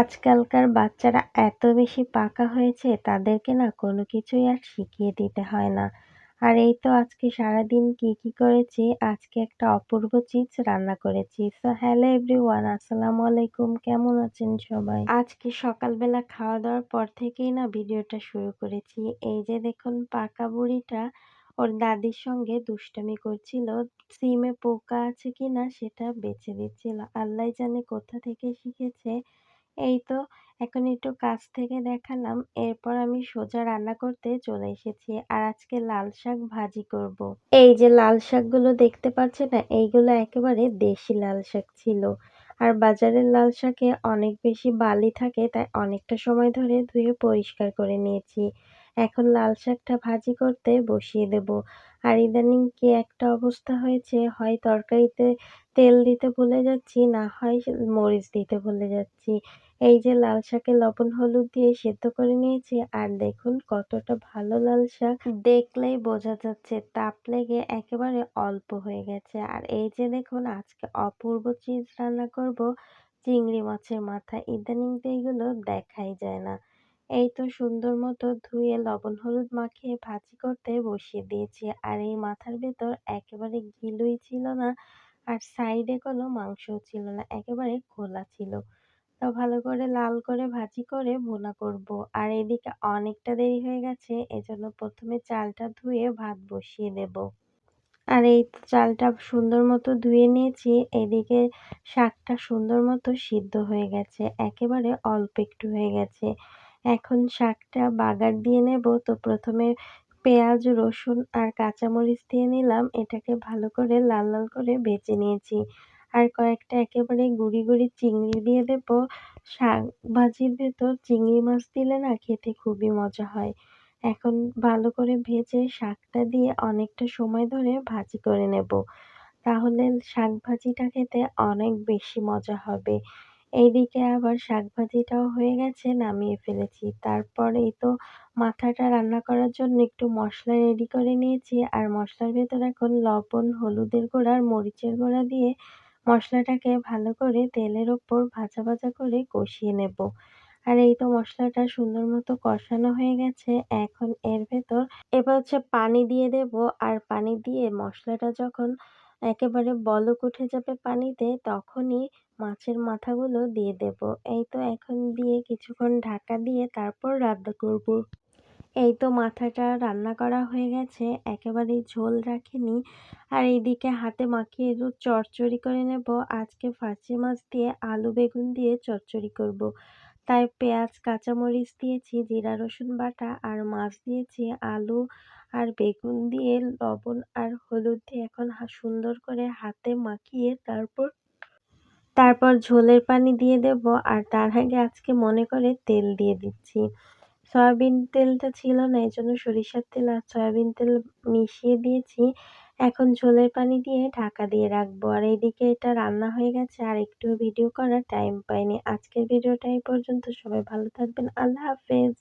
আজকালকার বাচ্চারা এত বেশি পাকা হয়েছে, তাদেরকে না কোনো কিছুই আর শিখিয়ে দিতে হয় না। আর এই তো আজকে সারাদিন কি কি করেছি, আজকে একটা অপূর্ব চিজ রান্না করেছি। সো হ্যালো এভরিওয়ান আসসালামু আলাইকুম, কেমন আছেন সবাই? আজকে সকালবেলা খাওয়া দাওয়ার পর থেকেই না ভিডিওটা শুরু করেছি। এই যে দেখুন, পাকা বুড়িটা ওর দাদির সঙ্গে দুষ্টামি করছিল, সিমে পোকা আছে কিনা সেটা বেছে দিচ্ছিল। আল্লাহ জানে কোথা থেকে শিখেছে। এই তো, এখন একটু কাছ থেকে দেখালাম। এরপর আমি সোজা রান্না করতে চলে এসেছি আর আজকে লাল শাক ভাজি করব। এই যে লাল শাকগুলো দেখতে পাচ্ছে না, এইগুলো একেবারে দেশি লাল শাক ছিল। আর বাজারের লাল শাকে অনেক বেশি বালি থাকে, তাই অনেকটা সময় ধরে ধুয়ে পরিষ্কার করে নিয়েছি। এখন লাল শাকটা ভাজি করতে বসিয়ে দেব। আর ইদানিং কি একটা অবস্থা হয়েছে, হয় তরকারিতে তেল দিতে ভুলে যাচ্ছি, না হয় মরিচ দিতে ভুলে যাচ্ছি। এই যে লাল শাকে লবণ হলুদ দিয়ে সেদ্ধ করে নিয়েছি, আর দেখুন কতটা ভালো লাল শাক। দেখলেই বোঝা যাচ্ছে তাপ লেগে একেবারে অল্প হয়ে গেছে। আর এই যে দেখুন আজকে অপূর্ব চিজ রান্না করব, চিংড়ি মাছের মাথা ইদানিং তো এইগুলো দেখাই যায় না। এই তো সুন্দর মতো ধুয়ে লবণ হলুদ মাখিয়ে ভাজি করতে বসিয়ে দিয়েছি, আর এই মাথার ভেতর একেবারে গিলুই ছিল না, আর সাইডে কোনো মাংসও ছিল না, একেবারে খোলা ছিল। তো ভালো করে লাল করে ভাজি করে ভুনা করব। আর এদিকে অনেকটা দেরি হয়ে গেছে, এজন্য প্রথমে চালটা ধুয়ে ভাত বসিয়ে দেব। আর এই চালটা সুন্দর মতো ধুয়ে নিয়েছি, এদিকে শাকটা সুন্দর মতো সিদ্ধ হয়ে গেছে, একেবারে অল্প একটু হয়ে গেছে। এখন শাকটা বাগার দিয়ে নেব, তো প্রথমে পেঁয়াজ, রসুন আর কাঁচামরিচ দিয়ে নিলাম, এটাকে ভালো করে লাল লাল করে ভেজে নিয়েছি। আর কয়েকটা একেবারে গুঁড়ি গুঁড়ি চিংড়ি দিয়ে দেব। শাক ভাজির ভেতর চিংড়ি মাছ দিলে না খেতে খুবই মজা হয়। এখন ভালো করে ভেজে শাকটা দিয়ে অনেকটা সময় ধরে ভাজি করে নেব। তাহলে শাক ভাজিটা খেতে অনেক বেশি মজা হবে। এইদিকে আবার শাক ভাজিটাও হয়ে গেছে, নামিয়ে ফেলেছি। তারপর এই তো মাথাটা রান্না করার জন্য একটু মশলা রেডি করে নিয়েছি। আর মশলার ভেতর এখন লবণ, হলুদের গুঁড়া আর মরিচের গুঁড়া দিয়ে মশলাটাকে ভালো করে তেলের ওপর ভাজা ভাজা করে কষিয়ে নেব। আর এই তো মশলাটা সুন্দর মতো কষানো হয়ে গেছে, এখন এর ভেতর এবার হচ্ছে পানি দিয়ে দেব। আর পানি দিয়ে মশলাটা যখন একেবারে বলক উঠে যাবে পানিতে, তখনই মাছের মাথাগুলো দিয়ে দেব। এই তো এখন দিয়ে কিছুক্ষণ ঢাকা দিয়ে তারপর রান্না করব। এই তো মাথাটা রান্না করা হয়ে গেছে, একেবারেই ঝোল রাখিনি। আর এইদিকে হাতে মাখিয়ে একটু চচ্চড়ি করে নেব। আজকে ফার্সি মাছ দিয়ে আলু বেগুন দিয়ে চচ্চড়ি করব। তাই পেঁয়াজ, কাঁচামরিচ দিয়েছি, জিরা, রসুন বাটা আর মাছ দিয়েছি, আলু আর বেগুন দিয়ে লবণ আর হলুদ দিয়ে এখন সুন্দর করে হাতে মাখিয়ে তারপর তারপর ঝোলের পানি দিয়ে দেব। আর তার আগে আজকে মনে করে তেল দিয়ে দিচ্ছি। সয়াবিন তেলটা ছিল না এই জন্য সরিষার তেল আর সয়াবিন তেল মিশিয়ে দিয়েছি। এখন ঝোলের পানি দিয়ে ঢাকা দিয়ে রাখব। আর এইদিকে এটা রান্না হয়ে গেছে, আর একটু ভিডিও করার টাইম পাইনি। আজকের ভিডিওটা এই পর্যন্ত। সবাই ভালো থাকবেন। আল্লাহ হাফেজ।